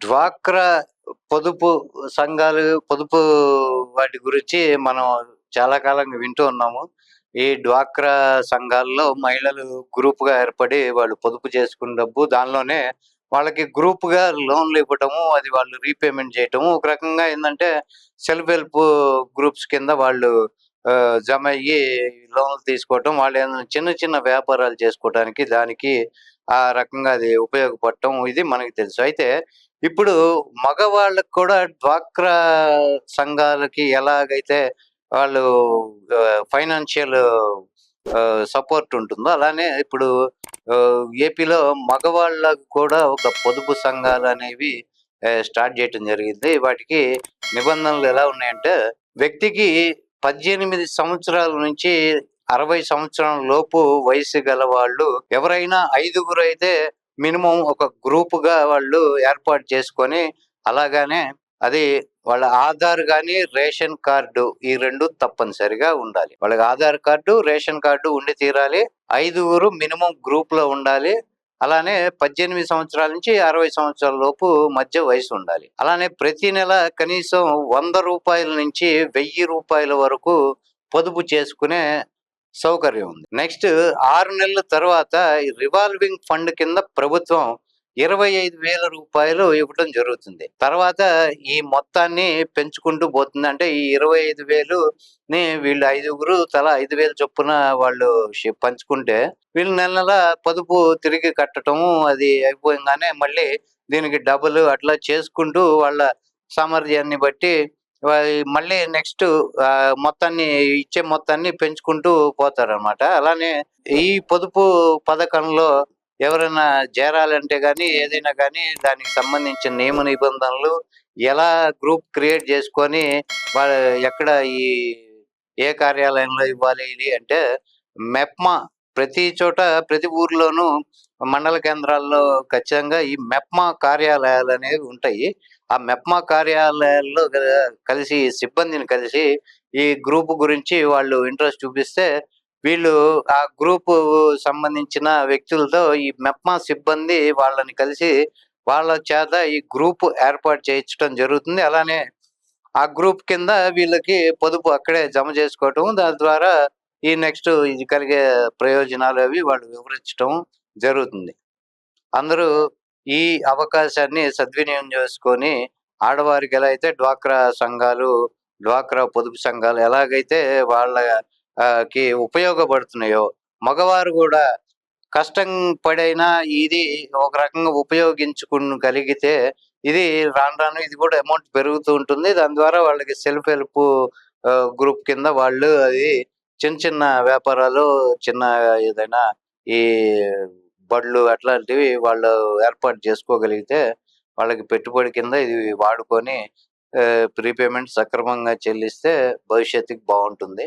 డ్వాక్రా పొదుపు సంఘాలు పొదుపు వాటి గురించి మనం చాలా కాలంగా వింటూ ఉన్నాము. ఈ డ్వాక్రా సంఘాల్లో మహిళలు గ్రూప్గా ఏర్పడి వాళ్ళు పొదుపు చేసుకున్న డబ్బు దానిలోనే వాళ్ళకి గ్రూప్గా లోన్లు ఇవ్వటము అది వాళ్ళు రీపేమెంట్ చేయటము. ఒక రకంగా ఏంటంటే సెల్ఫ్ హెల్ప్ గ్రూప్స్ కింద వాళ్ళు జమ అయ్యి లోన్లు తీసుకోవటం వాళ్ళు చిన్న చిన్న వ్యాపారాలు చేసుకోవడానికి దానికి ఆ రకంగా అది ఉపయోగపడటం ఇది మనకి తెలుసు. అయితే ఇప్పుడు మగవాళ్ళకు కూడా డ్వాక్రా సంఘాలకి ఎలాగైతే వాళ్ళు ఫైనాన్షియల్ సపోర్ట్ ఉంటుందో అలానే ఇప్పుడు ఏపీలో మగవాళ్ళకు కూడా ఒక పొదుపు సంఘాలు అనేవి స్టార్ట్ చేయటం జరిగింది. వాటికి నిబంధనలు ఎలా ఉన్నాయంటే వ్యక్తికి పద్దెనిమిది సంవత్సరాల నుంచి అరవై సంవత్సరాల లోపు వయసు గల వాళ్ళు ఎవరైనా ఐదుగురు అయితే మినిమం ఒక గ్రూప్గా వాళ్ళు ఏర్పాటు చేసుకొని అలాగానే అది వాళ్ళ ఆధార్ కానీ రేషన్ కార్డు ఈ రెండు తప్పనిసరిగా ఉండాలి. వాళ్ళకి ఆధార్ కార్డు రేషన్ కార్డు ఉండి తీరాలి. ఐదుగురు మినిమం గ్రూప్లో ఉండాలి. అలానే పద్దెనిమిది సంవత్సరాల నుంచి అరవై సంవత్సరాల లోపు మధ్య వయసు ఉండాలి. అలానే ప్రతి నెల కనీసం వంద రూపాయల నుంచి వెయ్యి రూపాయల వరకు పొదుపు చేసుకునే సౌకర్యం ఉంది. నెక్స్ట్ ఆరు నెలల తర్వాత ఈ రివాల్వింగ్ ఫండ్ కింద ప్రభుత్వం ఇరవై ఐదు వేల రూపాయలు ఇవ్వడం జరుగుతుంది. తర్వాత ఈ మొత్తాన్ని పెంచుకుంటూ పోతుంది. అంటే ఈ ఇరవై ఐదు వేలు ని వీళ్ళు ఐదుగురు తలా ఐదు వేలు చొప్పున వాళ్ళు పంచుకుంటే వీళ్ళు నెల నెల పొదుపు తిరిగి కట్టడం అది అయిపోయింగానే మళ్ళీ దీనికి డబుల్ అట్లా చేసుకుంటూ వాళ్ళ సామర్థ్యాన్ని బట్టి మళ్ళీ నెక్స్ట్ మొత్తాన్ని ఇచ్చే మొత్తాన్ని పెంచుకుంటూ పోతారు అనమాట అలానే ఈ పొదుపు పథకంలో ఎవరైనా చేరాలంటే కానీ ఏదైనా కానీ దానికి సంబంధించిన నియమ నిబంధనలు ఎలా గ్రూప్ క్రియేట్ చేసుకొని వాళ్ళ ఎక్కడ ఈ ఏ కార్యాలయంలో ఇవ్వాలి ఇది అంటే మెప్మా ప్రతి చోట ప్రతి ఊర్లోనూ మండల కేంద్రాల్లో ఖచ్చితంగా ఈ మెప్మా కార్యాలయాలు అనేవి ఉంటాయి. ఆ మెప్మా కార్యాలయాల్లో కలిసి సిబ్బందిని కలిసి ఈ గ్రూప్ గురించి వాళ్ళు ఇంట్రెస్ట్ చూపిస్తే వీళ్ళు ఆ గ్రూప్ సంబంధించిన వ్యక్తులతో ఈ మెప్మా సిబ్బంది వాళ్ళని కలిసి వాళ్ళ చేత ఈ గ్రూప్ ఏర్పాటు చేయించడం జరుగుతుంది. అలానే ఆ గ్రూప్ కింద వీళ్ళకి పొదుపు అక్కడే జమ చేసుకోవటం. దాని ద్వారా ఈ నెక్స్ట్ ఇది కలిగే ప్రయోజనాలు అవి వాళ్ళు వివరించడం జరుగుతుంది. అందరూ ఈ అవకాశాన్ని సద్వినియోగం చేసుకొని ఆడవారికి ఎలా అయితే డ్వాక్రా సంఘాలు డ్వాక్రా పొదుపు సంఘాలు ఎలాగైతే వాళ్ళ కి ఉపయోగపడుతున్నాయో మగవారు కూడా కష్టం పడైనా ఇది ఒక రకంగా ఉపయోగించుకునగలిగితే ఇది రాను రాను ఇది కూడా అమౌంట్ పెరుగుతూ ఉంటుంది. దాని ద్వారా వాళ్ళకి సెల్ఫ్ హెల్ప్ గ్రూప్ కింద వాళ్ళు అది చిన్న చిన్న వ్యాపారాలు చిన్న ఏదైనా ఈ బళ్ళు అట్లాంటివి వాళ్ళు ఏర్పాటు చేసుకోగలిగితే వాళ్ళకి పెట్టుబడి కింద ఇది వాడుకొని ప్రీపేమెంట్ సక్రమంగా చెల్లిస్తే భవిష్యత్తుకి బాగుంటుంది.